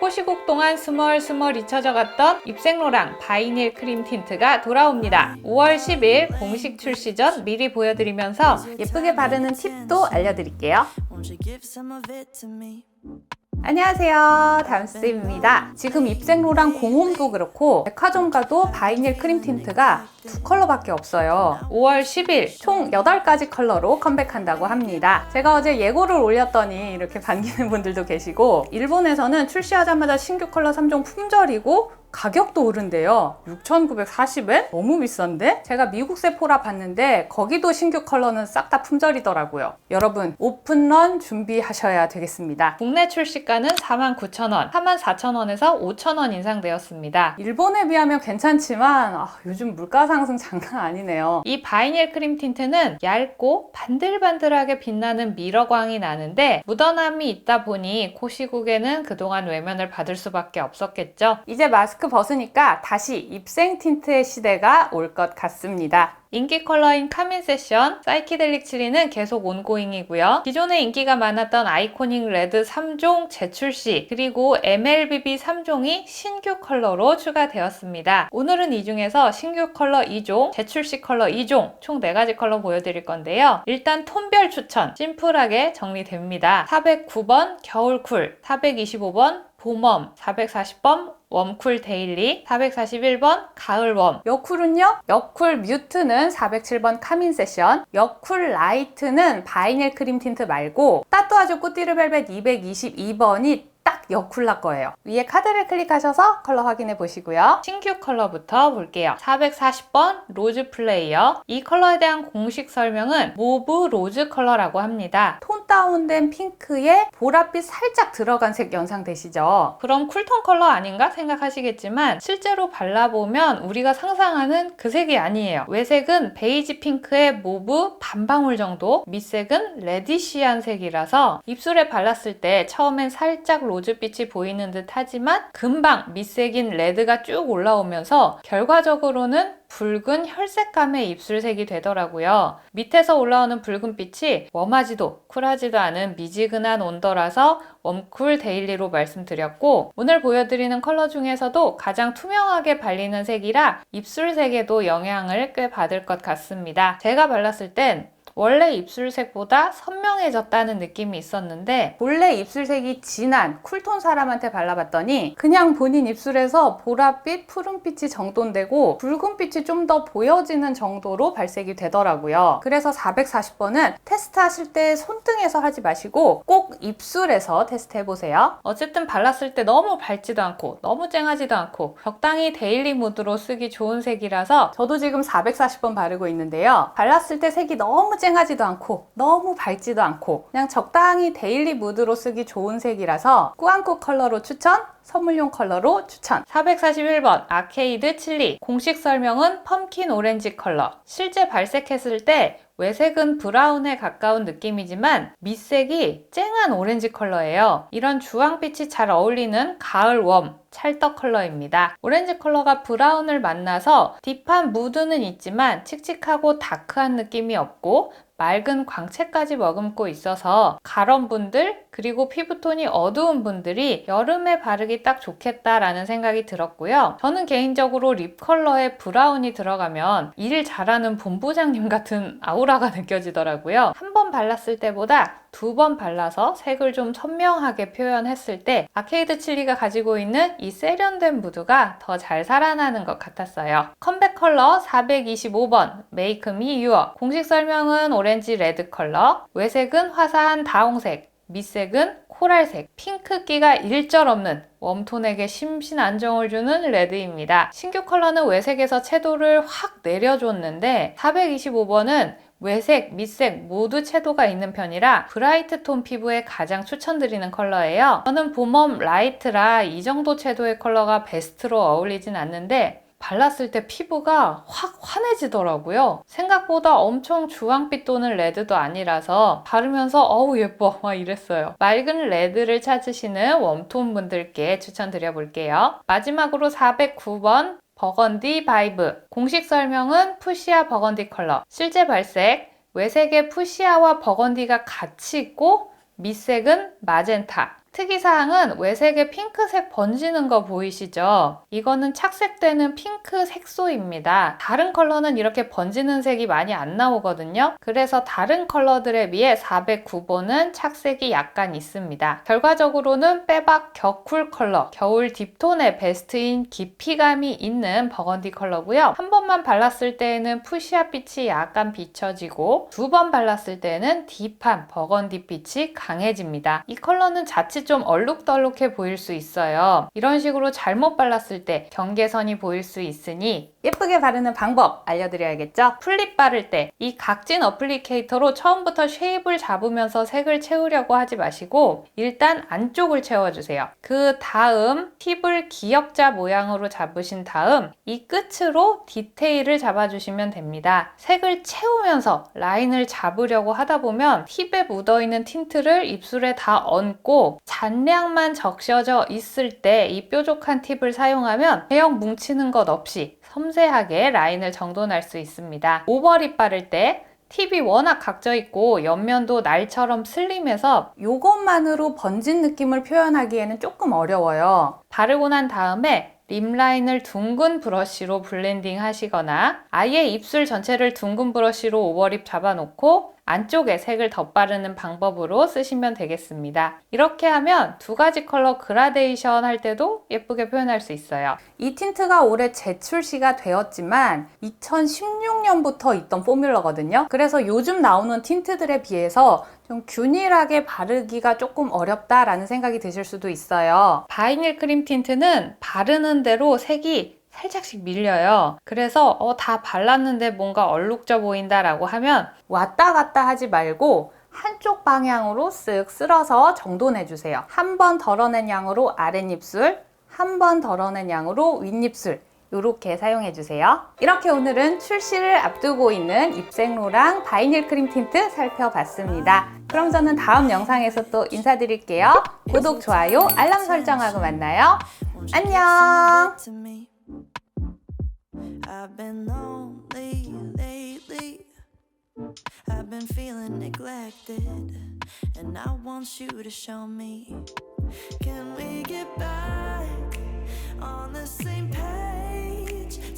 코시국 동안 스멀스멀 잊혀져 갔던 입생로랑 바이닐 크림 틴트가 돌아옵니다. 5월 10일 공식 출시 전 미리 보여드리면서 예쁘게 바르는 팁도 알려드릴게요. 안녕하세요. 담스입니다. 지금 입생로랑 공홈도 그렇고 백화점 가도 바이닐 크림 틴트가 두 컬러밖에 없어요. 5월 10일 총 8가지 컬러로 컴백한다고 합니다. 제가 어제 예고를 올렸더니 이렇게 반기는 분들도 계시고 일본에서는 출시하자마자 신규 컬러 3종 품절이고 가격도 오른대요. 6,940엔? 너무 비싼데? 제가 미국 세포라 봤는데 거기도 신규 컬러는 싹 다 품절이더라고요. 여러분 오픈런 준비하셔야 되겠습니다. 국내 출시가는 49,000원, 44,000원에서 5,000원 인상되었습니다. 일본에 비하면 괜찮지만 아, 요즘 물가 상승 장난 아니네요. 이 바이닐 크림 틴트는 얇고 반들반들하게 빛나는 미러광이 나는데 묻어남이 있다 보니 코 시국에는 그동안 외면을 받을 수밖에 없었겠죠. 이제 마스크 벗으니까 다시 입생 틴트의 시대가 올 것 같습니다. 인기 컬러인 카민 세션, 사이키델릭 치리는 계속 온고잉이고요. 기존에 인기가 많았던 아이코닉 레드 3종 재출 시, 그리고 MLBB 3종이 신규 컬러로 추가되었습니다. 오늘은 이 중에서 신규 컬러 2종, 재출 시 컬러 2종, 총 4가지 컬러 보여드릴 건데요. 일단 톤별 추천, 심플하게 정리됩니다. 409번 겨울쿨, 425번 봄웜, 440번 웜쿨 데일리, 441번 가을웜. 여쿨은요? 여쿨 뮤트는 407번 카민 세션, 여쿨 라이트는 바이닐 크림 틴트 말고 따뚜아주 꾸띠르 벨벳 222번이 딱 여쿨라 거예요. 위에 카드를 클릭하셔서 컬러 확인해 보시고요. 신규 컬러부터 볼게요. 440번 로즈 플레이어. 이 컬러에 대한 공식 설명은 모브 로즈 컬러라고 합니다. 톤 다운된 핑크에 보랏빛 살짝 들어간 색 연상되시죠? 그럼 쿨톤 컬러 아닌가 생각하시겠지만 실제로 발라보면 우리가 상상하는 그 색이 아니에요. 외색은 베이지 핑크의 모브 반방울 정도, 밑색은 레디시한 색이라서 입술에 발랐을 때 처음엔 살짝 로즈빛이 보이는 듯 하지만 금방 밑색인 레드가 쭉 올라오면서 결과적으로는 붉은 혈색감의 입술색이 되더라고요. 밑에서 올라오는 붉은빛이 웜하지도 쿨하지도 않은 미지근한 온도라서 웜쿨 데일리로 말씀드렸고 오늘 보여드리는 컬러 중에서도 가장 투명하게 발리는 색이라 입술색에도 영향을 꽤 받을 것 같습니다. 제가 발랐을 땐 원래 입술색보다 선명해졌다는 느낌이 있었는데 원래 입술색이 진한 쿨톤 사람한테 발라봤더니 그냥 본인 입술에서 보랏빛, 푸른빛이 정돈되고 붉은빛이 좀 더 보여지는 정도로 발색이 되더라고요. 그래서 440번은 테스트하실 때 손등에서 하지 마시고 꼭 입술에서 테스트해보세요. 어쨌든 발랐을 때 너무 밝지도 않고 너무 쨍하지도 않고 적당히 데일리 무드로 쓰기 좋은 색이라서 저도 지금 440번 바르고 있는데요. 발랐을 때 색이 너무 쨍하지도 않고 너무 밝지도 않고 그냥 적당히 데일리 무드로 쓰기 좋은 색이라서 꾸안꾸 컬러로 추천 선물용 컬러로 추천. 441번 아케이드 칠리. 공식 설명은 펌킨 오렌지 컬러. 실제 발색했을 때 외색은 브라운에 가까운 느낌이지만 밑색이 쨍한 오렌지 컬러예요. 이런 주황빛이 잘 어울리는 가을 웜 찰떡 컬러입니다. 오렌지 컬러가 브라운을 만나서 딥한 무드는 있지만 칙칙하고 다크한 느낌이 없고 맑은 광채까지 머금고 있어서 가런 분들 그리고 피부톤이 어두운 분들이 여름에 바르기 딱 좋겠다라는 생각이 들었고요. 저는 개인적으로 립 컬러에 브라운이 들어가면 일 잘하는 본부장님 같은 아우라가 느껴지더라고요. 한 번 발랐을 때보다 두 번 발라서 색을 좀 선명하게 표현했을 때 아케이드 칠리가 가지고 있는 이 세련된 무드가 더 잘 살아나는 것 같았어요. 컴백 컬러 425번 메이크 미 유어 공식 설명은 오렌지 레드 컬러 외색은 화사한 다홍색 밑색은 코랄색, 핑크기가 일절 없는 웜톤에게 심신 안정을 주는 레드입니다. 신규 컬러는 외색에서 채도를 확 내려줬는데 425번은 외색, 밑색 모두 채도가 있는 편이라 브라이트 톤 피부에 가장 추천드리는 컬러예요. 저는 봄웜 라이트라 이 정도 채도의 컬러가 베스트로 어울리진 않는데 발랐을 때 피부가 확 환해지더라고요. 생각보다 엄청 주황빛 또는 레드도 아니라서 바르면서 어우 예뻐 막 이랬어요. 맑은 레드를 찾으시는 웜톤 분들께 추천드려 볼게요. 마지막으로 409번 버건디 바이브. 공식 설명은 푸시아 버건디 컬러. 실제 발색, 외색에 푸시아와 버건디가 같이 있고 밑색은 마젠타. 특이사항은 외색에 핑크색 번지는 거 보이시죠? 이거는 착색되는 핑크 색소입니다. 다른 컬러는 이렇게 번지는 색이 많이 안 나오거든요. 그래서 다른 컬러들에 비해 409번은 착색이 약간 있습니다. 결과적으로는 빼박 격쿨 컬러, 겨울 딥톤의 베스트인 깊이감이 있는 버건디 컬러고요. 한 번만 발랐을 때에는 푸시아 빛이 약간 비춰지고 두 번 발랐을 때는 딥한 버건디 빛이 강해집니다. 이 컬러는 자칫 좀 얼룩덜룩해 보일 수 있어요. 이런 식으로 잘못 발랐을 때 경계선이 보일 수 있으니 예쁘게 바르는 방법 알려드려야겠죠? 플립 바를 때 이 각진 어플리케이터로 처음부터 쉐입을 잡으면서 색을 채우려고 하지 마시고 일단 안쪽을 채워주세요. 그 다음 팁을 기역자 모양으로 잡으신 다음 이 끝으로 디테일을 잡아주시면 됩니다. 색을 채우면서 라인을 잡으려고 하다 보면 팁에 묻어있는 틴트를 입술에 다 얹고 잔량만 적셔져 있을 때 이 뾰족한 팁을 사용하면 대형 뭉치는 것 없이 섬세하게 라인을 정돈할 수 있습니다. 오버립 바를 때 팁이 워낙 각져 있고 옆면도 날처럼 슬림해서 이것만으로 번진 느낌을 표현하기에는 조금 어려워요. 바르고 난 다음에 립 라인을 둥근 브러쉬로 블렌딩 하시거나 아예 입술 전체를 둥근 브러쉬로 오버립 잡아놓고 안쪽에 색을 덧바르는 방법으로 쓰시면 되겠습니다. 이렇게 하면 두 가지 컬러 그라데이션 할 때도 예쁘게 표현할 수 있어요. 이 틴트가 올해 재출시가 되었지만 2016년부터 있던 포뮬러거든요. 그래서 요즘 나오는 틴트들에 비해서 좀 균일하게 바르기가 조금 어렵다라는 생각이 드실 수도 있어요. 바이닐 크림 틴트는 바르는 대로 색이 살짝씩 밀려요. 그래서 어, 다 발랐는데 뭔가 얼룩져 보인다라고 하면 왔다 갔다 하지 말고 한쪽 방향으로 쓱 쓸어서 정돈해 주세요. 한 번 덜어낸 양으로 아랫입술, 한 번 덜어낸 양으로 윗입술 이렇게 사용해 주세요. 이렇게 오늘은 출시를 앞두고 있는 입생로랑 바이닐 크림 틴트 살펴봤습니다. 그럼 저는 다음 영상에서 또 인사드릴게요. 구독, 좋아요, 알람 설정하고 만나요. 안녕. I've been lonely lately. I've been feeling neglected, and I want you to show me. Can we get back on the same page?